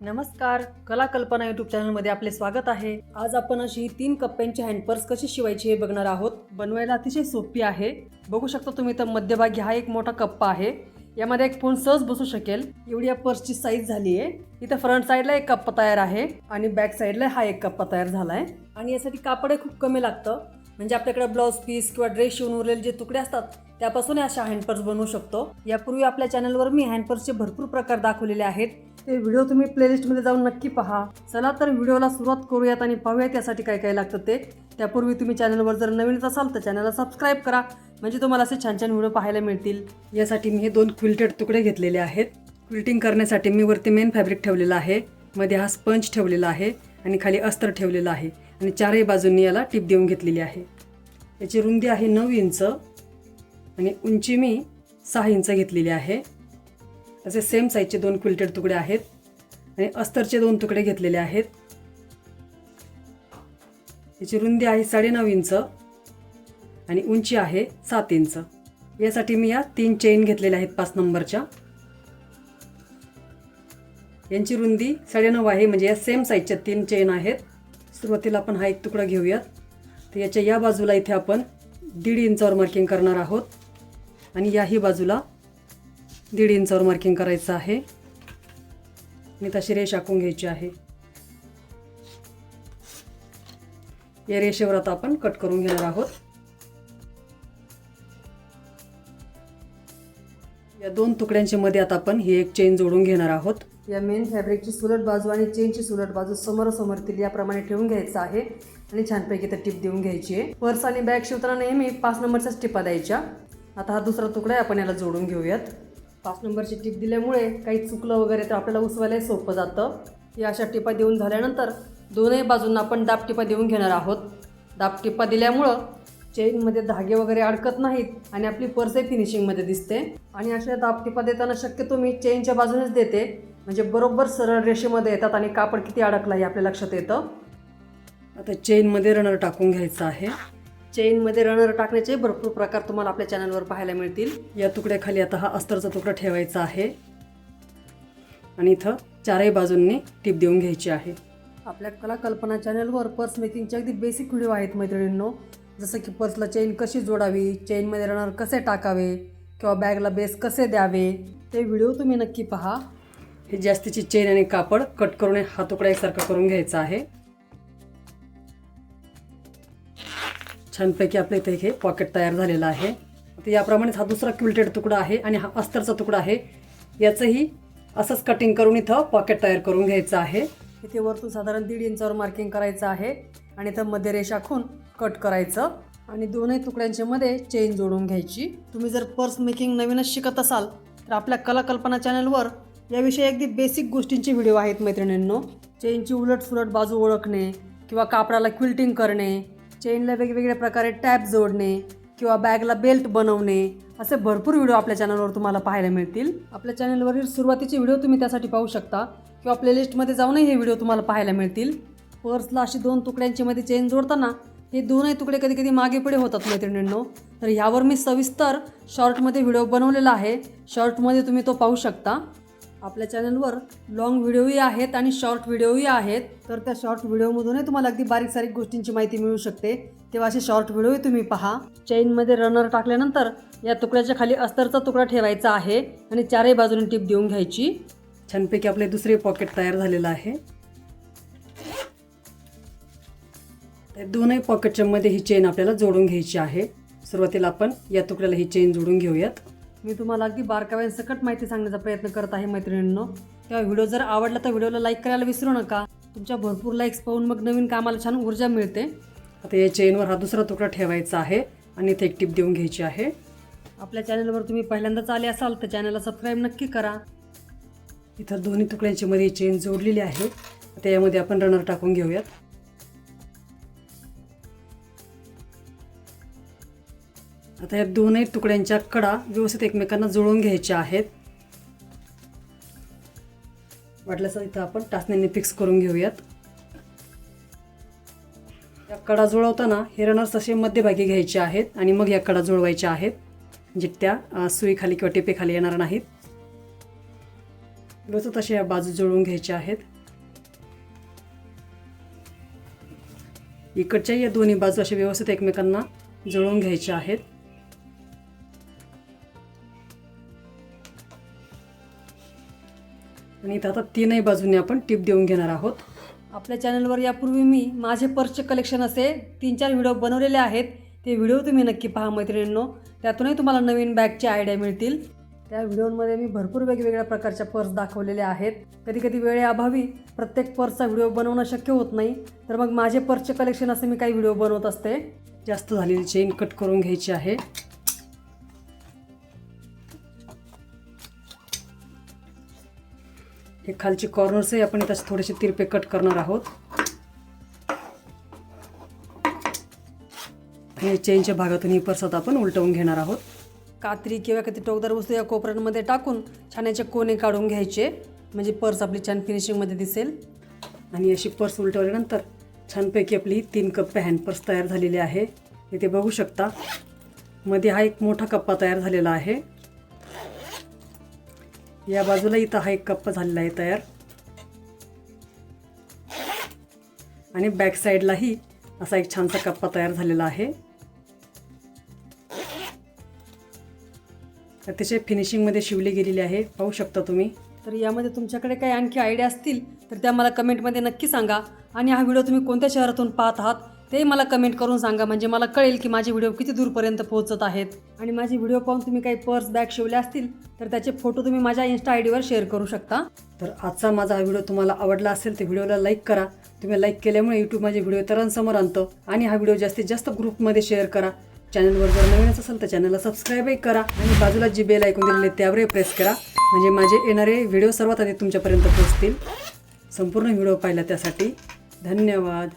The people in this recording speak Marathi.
नमस्कार. कला कल्पना युट्यूब चॅनलमध्ये आपले स्वागत आहे. आज आपण अशी ही तीन कप्प्यांची हँडपर्स कशी शिवायची हे बघणार आहोत. बनवायला अतिशय सोपी आहे. बघू शकता तुम्ही तर मध्यभागी हा एक मोठा कप्पा आहे. यामध्ये एक फोन सहज बसू शकेल. एवढी या पर्सची साईज झाली आहे. इथं फ्रंट साईडला एक कप्पा तयार आहे आणि बॅक साईडला हा एक कप्पा तयार झाला आहे आणि यासाठी कापडही खूप कमी लागतं. म्हणजे आपल्याकडे ब्लाऊज पीस किंवा ड्रेस शिवून उरलेले जे तुकडे असतात त्यापासून अशा हँडपर्स बनवू शकतो. यापूर्वी आपल्या चॅनलवर मी हँडपर्सचे भरपूर प्रकार दाखवलेले आहेत. ते व्हिडिओ तुम्ही प्लेलिस्टमध्ये जाऊन नक्की पहा. चला तर व्हिडिओला सुरुवात करूयात आणि पाहूयात यासाठी काय काय लागतं ते. त्यापूर्वी तुम्ही चॅनलवर जर नवीनच असाल तर चॅनलला सबस्क्राईब करा. म्हणजे तुम्हाला असे छान छान व्हिडिओ पाहायला मिळतील. यासाठी मी हे दोन क्विल्टेड तुकडे घेतलेले आहेत. क्विल्टिंग करण्यासाठी मी वरती मेन फॅब्रिक ठेवलेलं आहे. मध्ये हा स्पंज ठेवलेला आहे आणि खाली अस्तर ठेवलेलं आहे. आणि चारही बाजूंनी याला टिप देऊन घेतलेली आहे. याची रुंदी आहे नऊ इंच आणि उंची मी सहा इंच घेतलेली आहे. असे सेम साईजचे दोन क्विल्टेड तुकडे आहेत आणि अस्तरचे दोन तुकडे घेतलेले आहेत. याची रुंदी आहे साडेनऊ इंच आणि उंची आहे सात इंच. यासाठी मी या तीन चेन घेतलेल्या आहेत पाच नंबरच्या. यांची रुंदी साडेनऊ आहे म्हणजे या सेम साईजच्या तीन चेन आहेत. सुरुवातीला आपण हा एक तुकडा घेऊयात. तर याच्या या बाजूला इथे आपण दीड इंचावर मार्किंग करणार आहोत. आणि याही बाजूला दीड इंचावर मार्किंग करायचं आहे. आणि तशी रेष आखून घ्यायची आहे. या रेषेवर आता आपण कट करून घेणार आहोत. या दोन तुकड्यांच्या मध्ये आता आपण ही एक चेन जोडून घेणार आहोत. या मेन फॅब्रिकची सुलट बाजू आणि चेनची सुलट बाजू समोरासमोरतील याप्रमाणे ठेवून घ्यायचं आहे. आणि छानपैकी तर टिप देऊन घ्यायची आहे. पर्स आणि बॅग शिवताना नेहमी पाच नंबरच्याच टिपा द्यायच्या. आता हा दुसरा तुकडा आहे आपण याला जोडून घेऊयात. पाच नंबरची टिप दिल्यामुळे काही चुकलं वगैरे तर आपल्याला उसवायला सोपं जातं. या अशा टिपा देऊन झाल्यानंतर दोनही बाजूंना आपण दाब टिपा देऊन घेणार आहोत. दाब टिपा दिल्यामुळं चेनमध्ये धागे वगैरे अडकत नाहीत आणि आपली पर्सही फिनिशिंगमध्ये दिसते. आणि अशा दाब टिपा देताना शक्यतो मी चेनच्या बाजूनेच देते. म्हणजे बरोबर सरळ रेषेमध्ये येतात आणि कापड किती अडकला हे आपल्या लक्षात येतं. आता चेनमध्ये रनर टाकून घ्यायचं आहे. चेनमध्ये रनर टाकण्याचे भरपूर प्रकार तुम्हाला आपल्या चॅनलवर पाहायला मिळतील. या तुकड्याखाली आता हा अस्तरचा तुकडा ठेवायचा आहे. आणि इथं चारही बाजूंनी टीप देऊन घ्यायची आहे. आपल्या कला कल्पना चॅनलवर पर्स मेकिंगचे अगदी बेसिक व्हिडिओ आहेत मैत्रिणींनो. जसं की पर्सला चेन कशी जोडावी चेनमध्ये रनर कसे टाकावे किंवा बॅगला बेस कसे द्यावे ते व्हिडिओ तुम्ही नक्की पहा. हे जास्तीची चेन आणि कापड कट करून हा तुकडा एकसारखा करून घ्यायचा आहे. छानपैकी आपल्या इथे हे पॉकेट तयार झालेलं आहे. तर याप्रमाणेच हा दुसरा क्विल्टेड तुकडा आहे आणि हा अस्तरचा तुकडा आहे. याचंही असंच कटिंग करून इथं पॉकेट तयार करून घ्यायचं आहे. इथे वरतून साधारण दीड इंचावर मार्किंग करायचं आहे आणि इथं मध्ये रेषाखून कट करायचं आणि दोनही तुकड्यांच्या मध्ये चेन जोडून घ्यायची. तुम्ही जर पर्स मेकिंग नवीनच शिकत असाल तर आपल्या कला कल्पना चॅनलवर याविषयी अगदी बेसिक गोष्टींचे व्हिडिओ आहेत मैत्रिणींनो. चेनची उलटफुलट बाजू ओळखणे किंवा कापडाला क्विल्टिंग करणे चेनला वेगवेगळ्या प्रकारे टॅप जोडणे किंवा बॅगला बेल्ट बनवणे असे भरपूर व्हिडिओ आपल्या चॅनलवर तुम्हाला पाहायला मिळतील. आपल्या चॅनलवरील सुरुवातीचे व्हिडिओ तुम्ही त्यासाठी पाहू शकता किंवा प्लेलिस्टमध्ये जाऊनही हे व्हिडिओ तुम्हाला पाहायला मिळतील. पर्सला अशी दोन तुकड्यांची मध्ये चेन जोडताना हे दोनही तुकडे कधी कधी मागे पुढे होतात मैत्रिणींनो. तर ह्यावर मी सविस्तर शॉर्टमध्ये व्हिडिओ बनवलेला आहे. शॉर्टमध्ये तुम्ही तो पाहू शकता. आपल्या चॅनलवर लॉंग व्हिडिओही आहेत आणि शॉर्ट व्हिडिओही आहेत. तर त्या शॉर्ट व्हिडिओमधूनही तुम्हाला अगदी बारीक सारीक गोष्टींची माहिती मिळू शकते. तेव्हा असे शॉर्ट व्हिडिओही तुम्ही पहा. चेनमध्ये रनर टाकल्यानंतर या तुकड्याच्या खाली अस्तरचा तुकडा ठेवायचा आहे आणि चारही बाजूने टिप देऊन घ्यायची. छानपैकी आपले दुसरे पॉकेट तयार झालेलं आहे. त्या दोनही पॉकेटच्या मध्ये ही चेन आपल्याला जोडून घ्यायची आहे. सुरुवातीला आपण या तुकड्याला ही चेन जोडून घेऊयात. मी तुम्हाला अगदी बारकाव्यान सकट माहिती सांगण्याचा प्रयत्न करत आहे मैत्रिणींनो. तेव्हा व्हिडिओ जर आवडला तर व्हिडिओला लाईक करायला विसरू नका. तुमच्या भरपूर लाईक्स पाहून मग नवीन कामाला छान ऊर्जा मिळते. आता या चेनवर हा दुसरा तुकडा ठेवायचा आहे आणि इथे एक टिप देऊन घ्यायची आहे. आपल्या चॅनलवर तुम्ही पहिल्यांदाच आले असाल तर चॅनलला सबस्क्राईब नक्की करा. इथं दोन्ही तुकड्यांची मध्ये चेन जोडलेली आहे. आता यामध्ये आपण रनर टाकून घेऊयात. आता या दोनही तुकड्यांच्या कडा व्यवस्थित एकमेकांना जुळवून घ्यायच्या आहेत. वाटल्यास इथं आपण टाचण्याने फिक्स करून घेऊयात. या कडा जुळवताना हे रनर्स असे मध्यभागी घ्यायचे आहेत आणि मग या कडा जुळवायच्या आहेत. म्हणजे त्या सुईखाली किंवा टेपेखाली येणार नाहीत. व्यवस्थित अशा या बाजू जुळवून घ्यायच्या आहेत. इकडच्या या दोन्ही बाजू अशा व्यवस्थित एकमेकांना जुळवून घ्यायच्या आहेत. आणि इथं आता तीनही बाजूने आपण टिप देऊन घेणार आहोत. आपल्या चॅनलवर यापूर्वी मी माझे पर्सचे कलेक्शन असे तीन चार व्हिडिओ बनवलेले आहेत. ते व्हिडिओ तुम्ही नक्की पहा मैत्रिणींनो. त्यातूनही तुम्हाला नवीन बॅगचे आयडिया मिळतील. त्या व्हिडिओमध्ये मी भरपूर वेगवेगळ्या प्रकारच्या पर्स दाखवलेल्या आहेत. कधी कधी वेळेअभावी प्रत्येक पर्सचा व्हिडिओ बनवणं शक्य होत नाही. तर मग माझे पर्सचे कलेक्शन असे मी काही व्हिडिओ बनवत असते. जास्त झालेली चेन कट करून घ्यायची आहे. हे खालचे कॉर्नर्सही आपण त्याचे थोडेसे तिरपे कट करणार आहोत. आणि चेनच्या भागातून ही परसात आपण उलटवून घेणार आहोत. कात्री किंवा कधी टोकदार वस्तू या कोपऱ्यांमध्ये टाकून छान याचे कोणे काढून घ्यायचे. म्हणजे पर्स आपली छान फिनिशिंगमध्ये दिसेल. आणि अशी पर्स उलटवल्यानंतर छानपैकी आपली तीन कप्पे हँड पर्स तयार झालेली आहे. इथे बघू शकता. मध्ये हा एक मोठा कप्पा तयार झालेला आहे. या बाजूला इथं हा एक कप्पा झालेला आहे तयार. आणि बॅक साईडलाही असा एक छानसा कप्पा तयार झालेला आहे. अतिशय फिनिशिंगमध्ये शिवली गेलेली आहे. पाहू शकता तुम्ही. तर यामध्ये तुमच्याकडे काही आणखी आयडिया असतील तर त्या मला कमेंटमध्ये नक्की सांगा. आणि हा व्हिडिओ तुम्ही कोणत्या शहरातून पाहत आहात? ते मला कमेंट करून सांगा. म्हणजे मला कळेल की माझे व्हिडिओ किती दूरपर्यंत पोहोचत आहेत. आणि माझे व्हिडिओ पाहून तुम्ही काही पर्स बॅग शिवले असतील तर त्याचे फोटो तुम्ही माझ्या इन्स्टा आय डीवर शेअर करू शकता. तर आजचा माझा हा व्हिडिओ तुम्हाला आवडला असेल तर व्हिडिओला लाईक करा. तुम्ही लाईक केल्यामुळे यूट्यूब माझे व्हिडिओ तरांसमोर आणतं. आणि हा व्हिडिओ जास्तीत जास्त ग्रुपमध्ये शेअर करा. चॅनलवर जर नवीनच असेल तर चॅनलला सबस्क्राईबही करा. आणि बाजूला जी बेल ऐकून दिलेले त्यावरही प्रेस करा. म्हणजे माझे येणारे व्हिडिओ सर्वात आधी तुमच्यापर्यंत पोहोचतील. संपूर्ण व्हिडिओ पाहिला त्यासाठी. धन्यवाद.